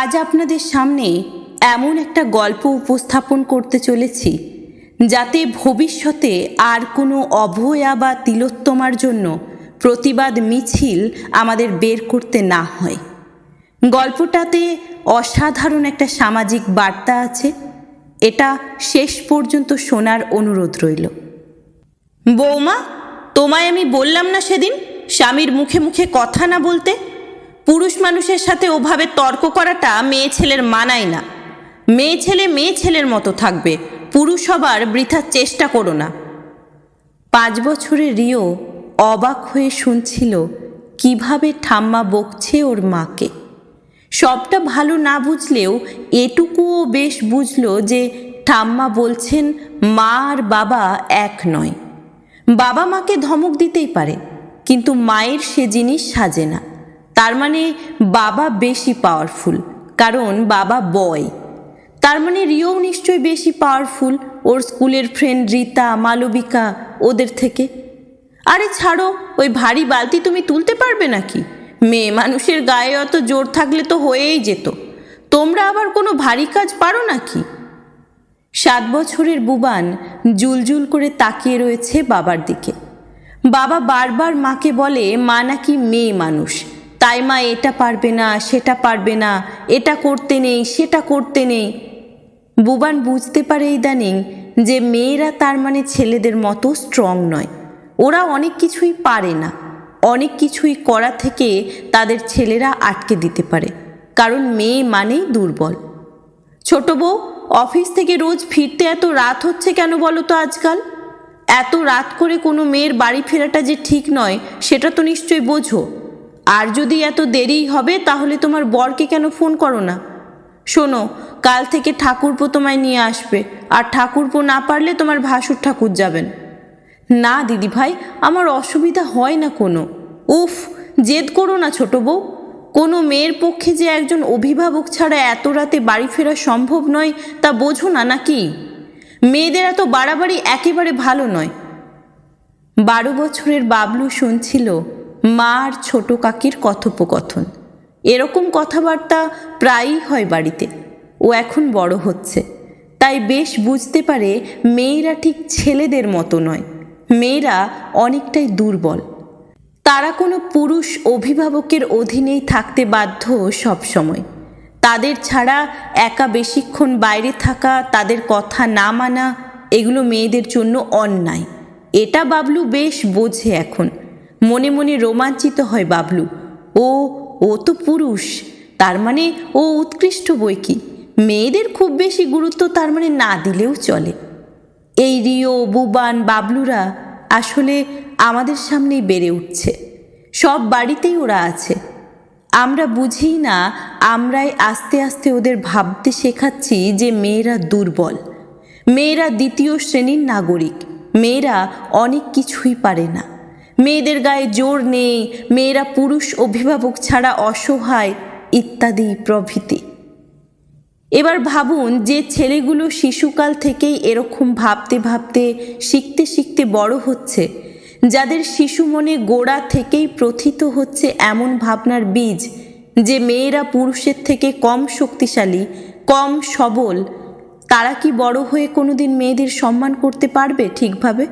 আজ আপনাদের সামনে এমন একটা গল্প উপস্থাপন করতে চলেছি, যাতে ভবিষ্যতে আর কোনো অভয়া বা তিলোত্তমার জন্য প্রতিবাদ মিছিল আমাদের বের করতে না হয়। গল্পটাতে অসাধারণ একটা সামাজিক বার্তা আছে, এটা শেষ পর্যন্ত শোনার অনুরোধ রইল। বৌমা, তোমায় আমি বললাম না সেদিন স্বামীর মুখে মুখে কথা না বলতে? পুরুষ মানুষের সাথে ওভাবে তর্ক করাটা মেয়ে ছেলের মানায় না। মেয়ে ছেলে মেয়ে ছেলের মতো থাকবে। পুরুষ হবার বৃথার চেষ্টা করো না। পাঁচ বছরের রিও অবাক হয়ে শুনছিল, কীভাবে ঠাম্মা বকছে ওর মাকে? সবটা ভালো না বুঝলেও এটুকুও বেশ বুঝলো যে ঠাম্মা বলছেন, মা আর বাবা এক নয়। বাবা মাকে ধমক দিতেই পারে, কিন্তু মায়ের সে জিনিস সাজে না। তার মানে বাবা বেশি পাওয়ারফুল কারণ বাবা বয় তার মানে রিও নিশ্চয়ই বেশি পাওয়ারফুল ওর স্কুলের ফ্রেন্ড রীতা, মালবিকা, ওদের থেকে। আরে ছাড়ো, ওই ভারী বালতি তুমি তুলতে পারবে নাকি? মেয়ে মানুষের গায়ে অত জোর থাকলে তো হয়েই যেত। তোমরা আবার কোনো ভারী কাজ পারো নাকি? সাত বছরের বুবান জুলজুল করে তাকিয়ে রয়েছে বাবার দিকে। বাবা বারবার মাকে বলে, মা নাকি মেয়ে মানুষ। তাই মা, এটা পারবে না, সেটা পারবে না, এটা করতে নেই, সেটা করতে নেই। বুবান বুঝতে পারে ইদানিং যে মেয়েরা তার মানে ছেলেদের মতো স্ট্রং নয়। ওরা অনেক কিছুই পারে না। অনেক কিছুই করা থেকে তাদের ছেলেরা আটকে দিতে পারে। কারণ মেয়ে মানেই দুর্বল। ছোট বউ, অফিস থেকে রোজ ফিরতে এত রাত হচ্ছে কেন বলো তো আজকাল? এত রাত করে কোনো মেয়ের বাড়ি ফেরাটা যে ঠিক নয়, সেটা তো নিশ্চয়ই বোঝো। আর যদি এত দেরি হবে, তাহলে তোমার বরকে কেন ফোন করো না? শোনো, কাল থেকে ঠাকুরপো তোমায় নিয়ে আসবে, আর ঠাকুরপো না পারলে তোমার ভাসুর ঠাকুর যাবেন। না দিদি ভাই আমার অসুবিধা হয় না কোনো। উফ, জেদ করো না ছোট বউ। কোনো মেয়ের পক্ষে যে একজন অভিভাবক ছাড়া এত রাতে বাড়ি ফেরা সম্ভব নয়, তা বোঝো না নাকি? মেয়েদের এত বাড়াবাড়ি একেবারে ভালো নয়। বারো বছরের বাবলু শুনছিল মা আর ছোট কাকির কথোপকথন। এরকম কথাবার্তা প্রায়ই হয় বাড়িতে। ও এখন বড় হচ্ছে। তাই বেশ বুঝতে পারে মেয়েরা ঠিক ছেলেদের মতো নয়। মেয়েরা অনেকটাই দুর্বল। তারা কোনো পুরুষ অভিভাবকের অধীনেই থাকতে বাধ্য সবসময় তাদের ছাড়া একা বেশিক্ষণ বাইরে থাকা, তাদের কথা না মানা, এগুলো মেয়েদের জন্য অন্যায়। এটা বাবলু বেশ বোঝে এখন। মনে মনে রোমাঞ্চিত হয় বাবলু। ও ও তো পুরুষ, তার মানে ও উৎকৃষ্ট বই কি? মেয়েদের খুব বেশি গুরুত্ব তার মানে না দিলেও চলে। এই রিও, বুবান, বাবলুরা আসলে আমাদের সামনেই বেড়ে উঠছে। সব বাড়িতেই ওরা আছে। আমরা বুঝি না, আমরাই আস্তে আস্তে ওদের ভাবতে শেখাচ্ছি যে মেয়েরা দুর্বল। মেয়েরা দ্বিতীয় শ্রেণির নাগরিক। মেয়েরা অনেক কিছুই পারে না। মেয়েদের গায়ে জোর নেই, মেয়েরা পুরুষ অভিভাবক ছাড়া অসহায় ইত্যাদি প্রভৃতি। এবার ভাবুন যে ছেলেগুলো শিশুকাল থেকেই এরকম ভাবতে ভাবতে, শিখতে শিখতে বড় হচ্ছে, যাদের শিশু মনে গোড়া থেকেই প্রথিত হচ্ছে এমন ভাবনার বীজ, যে মেয়েরা পুরুষের থেকে কম শক্তিশালী, কম সবল, তারা কি বড় হয়ে কোনোদিন মেয়েদের সম্মান করতে পারবে ঠিকভাবে?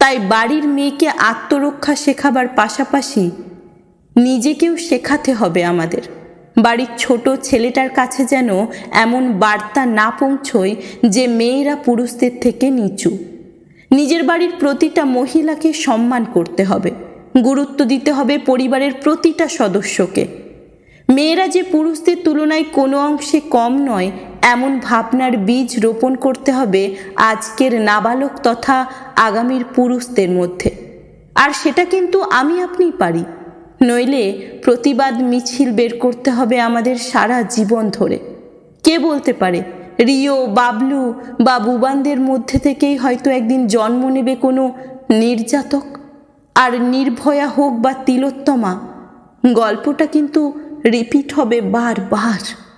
তাই বাড়ির মেয়েকে আত্মরক্ষা শেখাবার পাশাপাশি নিজেকেও শেখাতে হবে আমাদের। বাড়ির ছোট ছেলেটার কাছে যেন এমন বার্তা না পৌঁছয় যে মেয়েরা পুরুষদের থেকে নিচু। নিজের বাড়ির প্রতিটা মহিলাকে সম্মান করতে হবে। গুরুত্ব দিতে হবে পরিবারের প্রতিটা সদস্যকে। মেয়েরা যে পুরুষদের তুলনায় কোনো অংশে কম নয়, এমন ভাবনার বীজ রোপণ করতে হবে আজকের নাবালক তথা আগামীর পুরুষদের মধ্যে। আর সেটা কিন্তু আমি আপনি পারি। নইলে প্রতিবাদ মিছিল বের করতে হবে আমাদের সারা জীবন ধরে। কে বলতে পারে, রিও, বাবলু বা বুবানদের মধ্যে থেকেই হয়তো একদিন জন্ম নেবে কোনো নির্যাতক? আর নির্ভয়া হোক বা তিলোত্তমা, গল্পটা কিন্তু রিপিট হবে বারবার।